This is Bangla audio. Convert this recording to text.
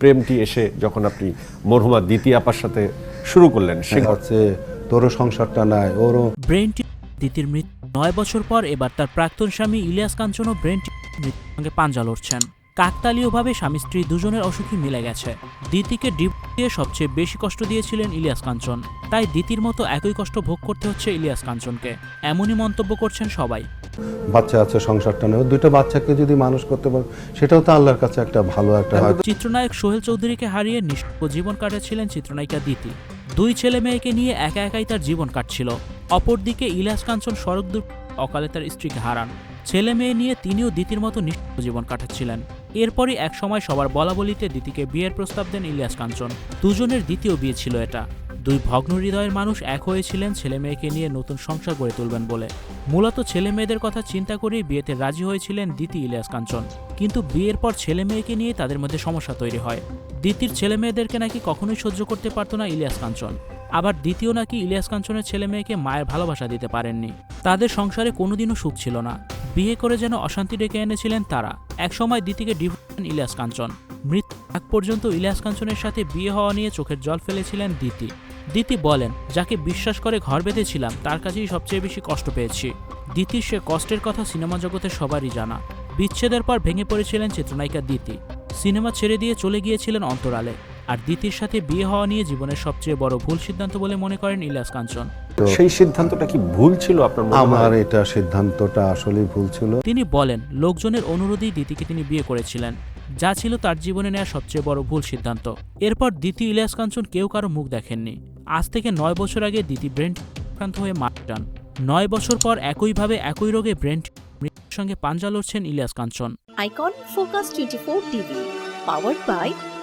প্রেমটি এসে যখন আপনি মরহুমা দ্বিতীয় আপার সাথে শুরু করলেন সে হচ্ছে তোরও সংসারটা নাই ওরও ব্রেনটি দিতির মৃত্যু। নয় বছর পর এবার তার প্রাক্তন স্বামী ইলিয়াস কাঞ্চনও ব্রেনটি মৃত্যুর সঙ্গে পাঞ্জা লড়ছেন। কাকতালীয়ভাবে স্বামী স্ত্রী দুজনের অসুখী মিলে গেছে। দিতিকে ডিপ দিয়ে সবচেয়ে বেশি কষ্ট দিয়েছিলেন ইলিয়াস কাঞ্চন। তাই দিতির মতো একই কষ্ট ভোগ করতে হচ্ছে ইলিয়াস কাঞ্চনকে। এমনই মন্তব্য করছেন সবাই। বাচ্চা আছে সংসারটা নেই। দুটো বাচ্চাকে যদি মানুষ করতে পারে সেটাও তো আল্লাহর কাছে একটা ভালো একটা হয় চিত্রনায়ক সোহেল চৌধুরীকে হারিয়ে নিষ্প জীবন কাটাচ্ছিলেন চিত্রনায়িকা দিতি দুই ছেলে মেয়েকে নিয়ে একা একাই তার জীবন কাটছিল। অপরদিকে ইলিয়াস কাঞ্চন সড়ক অকালে তার স্ত্রীকে হারান। ছেলে মেয়ে নিয়ে তিনিও দিতির মতো নিষ্প জীবন কাটাচ্ছিলেন। এরপরই এক সময় সবার বলা বলিতে দিতিকে বিয়ের প্রস্তাব দেন ইলিয়াস কাঞ্চন। দুজনের দ্বিতীয় বিয়ে ছিল এটা। দুই ভগ্ন হৃদয়ের মানুষ এক হয়েছিলেন ছেলে মেয়েকে নিয়ে নতুন সংসার গড়ে তুলবেন বলে। মূলত ছেলে মেয়েদের কথা চিন্তা করেই বিয়েতে রাজি হয়েছিলেন দিতি ইলিয়াস কাঞ্চন। কিন্তু বিয়ের পর ছেলে মেয়েকে নিয়ে তাদের মধ্যে সমস্যা তৈরি হয়। দিতির ছেলে মেয়েদেরকে নাকি কখনোই সহ্য করতে পারতো না ইলিয়াস কাঞ্চন। আবার দ্বিতীয় নাকি ইলিয়াস কাঞ্চনের ছেলে মেয়েকে মায়ের ভালোবাসা দিতে পারেননি। তাদের সংসারে কোনোদিনও সুখ ছিল না। বিয়ে করে যেন অশান্তি ডেকে এনেছিলেন তারা। একসময় দিতিকে ডিভোর্স দেন ইলিয়াস কাঞ্চন। মৃত্যু আগ পর্যন্ত ইলিয়াস কাঞ্চনের সাথে বিয়ে হওয়া নিয়ে চোখের জল ফেলেছিলেন দিতি দিতি বলেন, যাকে বিশ্বাস করে ঘর বেঁধেছিলাম, তার কাছেই সবচেয়ে বেশি কষ্ট পেয়েছি। দিতির সে কষ্টের কথা সিনেমা জগতে সবারই জানা। বিচ্ছেদের পর ভেঙে পড়েছিলেন চিত্রনায়িকা দিতি সিনেমা ছেড়ে দিয়ে চলে গিয়েছিলেন অন্তরালে। আর দিতির সাথে বিয়ে হওয়া নিয়ে জীবনের সবচেয়ে বড় ভুল সিদ্ধান্ত বলে মনে করেন ইলিয়াস কাঞ্চন। সেই সিদ্ধান্তটা কি ভুল ছিল আপনার মনে আমার এটা সিদ্ধান্তটা আসলেই ভুল ছিল। তিনি বলেন লোকজনের অনুরোধেই দিতিকে তিনি বিয়ে করেছিলেন। যা ছিল তার জীবনে নেওয়া সবচেয়ে বড় ভুল সিদ্ধান্ত। এরপর দিতি ইলিয়াস কাঞ্চন কেউ কারও মুখ দেখেননি। আজ থেকে নয় বছর আগে দিতি ব্রেন আক্রান্ত হয়ে মারা যান। নয় বছর পর একইভাবে একই রোগে ব্রেন মৃত্যুর সঙ্গে পাঞ্জা লড়ছেন Ilias Kanchan. Icon focus twenty four TV powered by